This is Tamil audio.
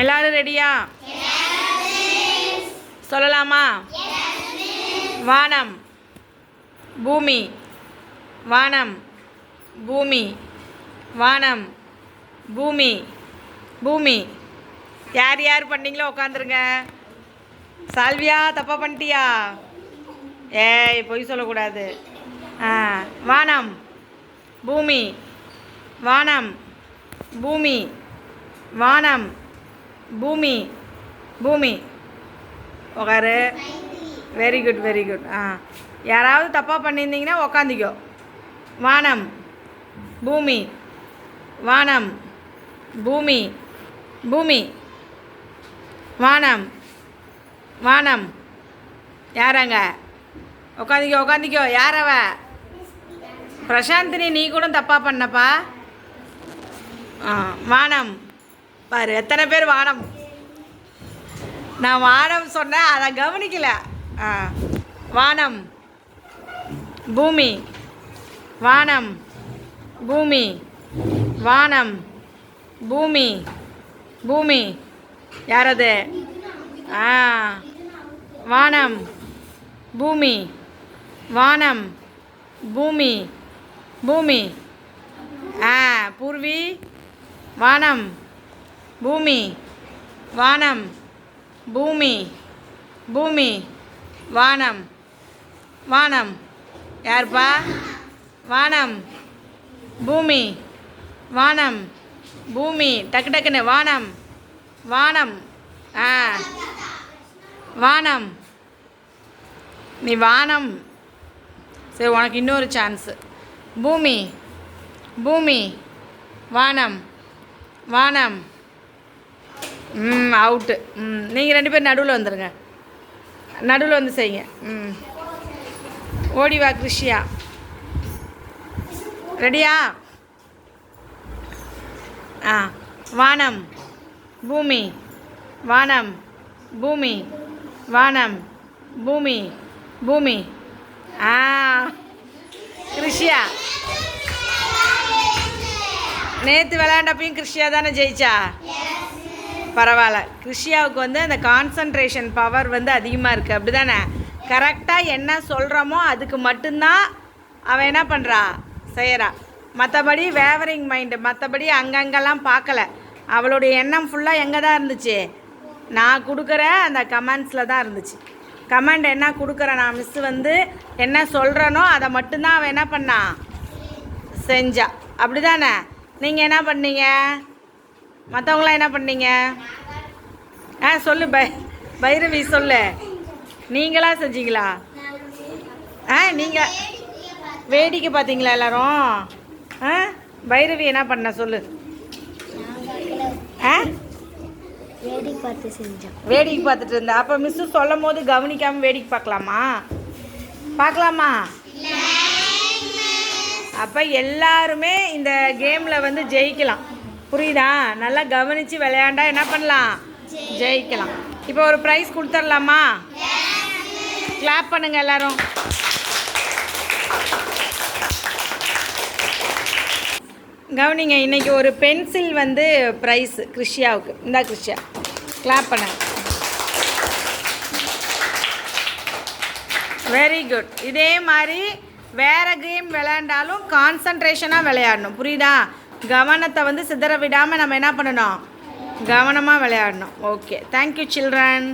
எல்லாரும் ரெடியா? சொல்லலாமா? வானம் பூமி வானம் பூமி வானம் பூமி பூமி. யார் யார் பண்ணீங்களோ உட்காந்துருங்க சால்வியா தப்பா பண்ணிட்டியா? ஏய் பொய் சொல்லக்கூடாது. ஆ வானம் பூமி வானம் பூமி வானம். பூமி பூமி. உக்காரு. வெரி குட் வெரி குட் ஆ. யாராவது தப்பாக பண்ணியிருந்தீங்கன்னா உக்காந்துக்கோ. வானம். பூமி. வானம். பூமி. பூமி. வானம். வானம். யாராங்க உக்காந்துக்கோ உக்காந்துக்கோ. யாரவ பிரசாந்தினி நீ கூட தப்பாக பண்ணப்பா. ஆ வானம். பாரு எத்தனை பேர் வானம்? நான் வானம் சொன்னேன் அதை கவனிக்கல. ஆ வானம். பூமி. வானம். பூமி. வானம். பூமி. பூமி. யாரது? ஆ வானம். பூமி. வானம். பூமி. பூமி. ஆ பூர்வி. வானம். பூமி வானம் பூமி பூமி வானம் வானம். யாருப்பா? வானம் பூமி வானம் பூமி. டக்கு டக்குன்னு வானம் வானம். ஆ. வானம். நீ வானம். சரி உனக்கு இன்னொரு சான்ஸு பூமி பூமி வானம் வானம். ம் அவுட்டு ம் நீங்கள் ரெண்டு பேரும் நடுவில் வந்துடுங்க நடுவில் வந்து செய்யுங்க. ம். ஓடி வா கிருஷியா. ரெடியா? ஆ வானம் பூமி வானம் பூமி வானம் பூமி பூமி. ஆ கிருஷியா. நேற்று விளையாண்டப்பையும் கிருஷியா தானே ஜெயிச்சா? பரவாயில்ல. கிருஷியாவுக்கு வந்து அந்த கான்சன்ட்ரேஷன் பவர் வந்து அதிகமாக இருக்குது அப்படி தானே கரெக்டாக என்ன சொல்கிறோமோ அதுக்கு மட்டும்தான் அவன் என்ன பண்ணுறா செய்கிறா மற்றபடி வேவரிங் மைண்டு மற்றபடி அங்கங்கெல்லாம் பார்க்கல. அவளுடைய எண்ணம் ஃபுல்லாக எங்கே தான் இருந்துச்சு? நான் கொடுக்குற அந்த கமெண்ட்ஸில் தான் இருந்துச்சு. கமெண்ட் என்ன கொடுக்குறேன் நான் மிஸ் வந்து என்ன சொல்கிறேனோ அதை மட்டும்தான் அவன் என்ன பண்ணா? செஞ்சா. அப்படி தானே நீங்கள் என்ன பண்ணீங்க? மற்றவங்களாம் என்ன பண்ணீங்க? ஆ சொல்லு பை பைரவி சொல்லு. நீங்களா செஞ்சீங்களா? ஆ நீங்கள் வேடிக்கை பார்த்தீங்களா எல்லாரும்? ஆ பைரவி என்ன பண்ண சொல்லு. ஆ? வேடிக்கை பார்த்து செஞ்சோம். வேடிக்கை பார்த்துட்டு இருந்தேன் அப்போ மிஸ்ஸு சொல்லும் போது கவனிக்காமல் வேடிக்கை பார்க்கலாமா? பார்க்கலாமா? அப்போ எல்லாருமே இந்த கேமில் வந்து ஜெயிக்கலாம். புரியுதா? நல்லா கவனித்து விளையாண்டா என்ன பண்ணலாம்? ஜெயிக்கலாம். இப்போ ஒரு ப்ரைஸ் கொடுத்துர்லாமா? கிளாப் பண்ணுங்க எல்லாரும். கவனிங்க இன்னைக்கு ஒரு பென்சில் வந்து ப்ரைஸ் கிறிஷியாவுக்கு. இந்தா கிறிஷியா கிளாப் பண்ண. வெரி குட் இதே மாதிரி வேறு கேம் விளையாண்டாலும் கான்சன்ட்ரேஷனாக விளையாடணும். புரியுதா? கவனத்தை வந்து சிதற விடாமல் நம்ம என்ன பண்ணணும்? கவனமாக விளையாடணும். Okay thank you children